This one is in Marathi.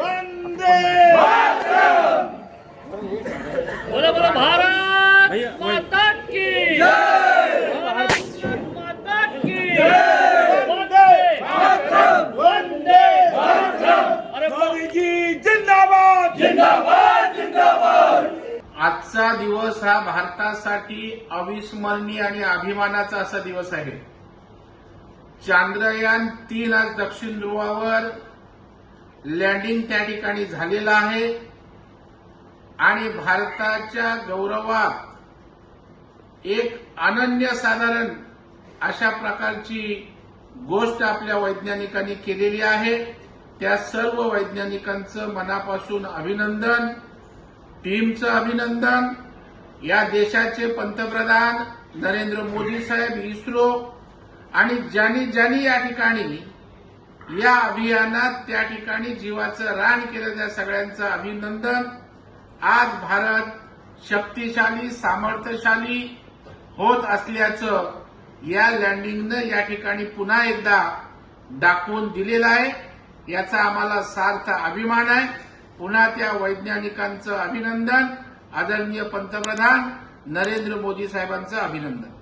वंदे बोला बोला भारत माता की। भारत माता की। वंदे वंदे अरे वा. मोदीजी जिंदाबाद। आजचा दिवस हा भारतासाठी अविस्मरणीय आणि अभिमानाचा असा दिवस आहे. चांद्रयान तीन आज दक्षिण ध्रुवावर लँडिंग त्या ठिकाणी झालेलं आहे. आणि भारताच्या गौरवात एक अनन्यसाधारण अशा प्रकारची गोष्ट आपल्या वैज्ञानिकांनी केलेली आहे. त्या सर्व वैज्ञानिकांचं मनापासून अभिनंदन टीमचं अभिनंदन. या देशाचे पंतप्रधान नरेंद्र मोदी साहेब इस्रो. आणि ज्यांनी ज्यांनी या ठिकाणी या अभियानात त्या ठिकाणी जीवाचं रान केलं त्या सगळ्यांचं अभिनंदन. आज भारत शक्तिशाली सामर्थ्यशाली होत असल्याचं या लँडिंगनं या ठिकाणी पुन्हा एकदा दाखवून दिलेलं आहे. याचा आम्हाला सार्थ अभिमान आहे. पुन्हा त्या वैज्ञानिकांचं अभिनंदन. आदरणीय पंतप्रधान नरेंद्र मोदी साहेबांचं अभिनंदन.